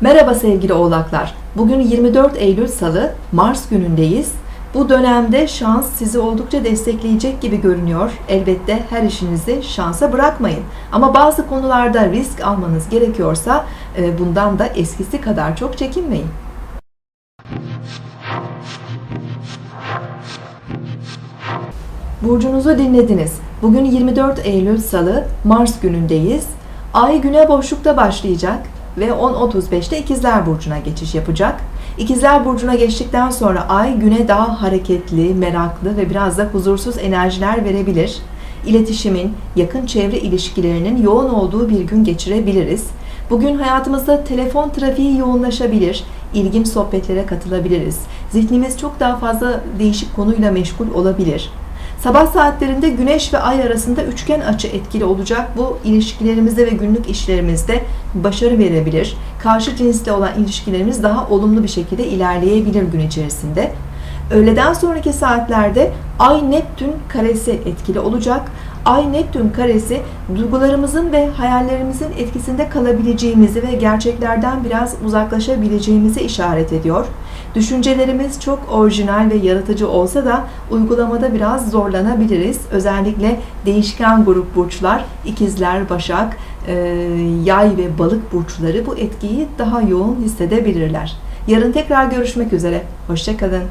Merhaba sevgili oğlaklar. Bugün 24 Eylül Salı, Mars günündeyiz. Bu dönemde şans sizi oldukça destekleyecek gibi görünüyor. Elbette her işinizi şansa bırakmayın. Ama bazı konularda risk almanız gerekiyorsa e, bundan da eskisi kadar çok çekinmeyin. Burcunuzu dinlediniz. Bugün 24 Eylül Salı, Mars günündeyiz. Ay güne boşlukta başlayacak ve 10.35'te İkizler Burcu'na geçiş yapacak. İkizler Burcu'na geçtikten sonra Ay güne daha hareketli, meraklı ve biraz da huzursuz enerjiler verebilir. İletişimin, yakın çevre ilişkilerinin yoğun olduğu bir gün geçirebiliriz. Bugün hayatımızda telefon trafiği yoğunlaşabilir, ilginç sohbetlere katılabiliriz. Zihnimiz çok daha fazla değişik konuyla meşgul olabilir. Sabah saatlerinde Güneş ve Ay arasında üçgen açı etkili olacak. Bu ilişkilerimizde ve günlük işlerimizde başarı verebilir. Karşı cinsle olan ilişkilerimiz daha olumlu bir şekilde ilerleyebilir gün içerisinde. Öğleden sonraki saatlerde Ay Neptün karesi etkili olacak. Ay Neptün karesi duygularımızın ve hayallerimizin etkisinde kalabileceğimizi ve gerçeklerden biraz uzaklaşabileceğimizi işaret ediyor. Düşüncelerimiz çok orijinal ve yaratıcı olsa da uygulamada biraz zorlanabiliriz. Özellikle değişken grup burçlar, ikizler, başak, e, yay ve balık burçları bu etkiyi daha yoğun hissedebilirler. Yarın tekrar görüşmek üzere. Hoşçakalın.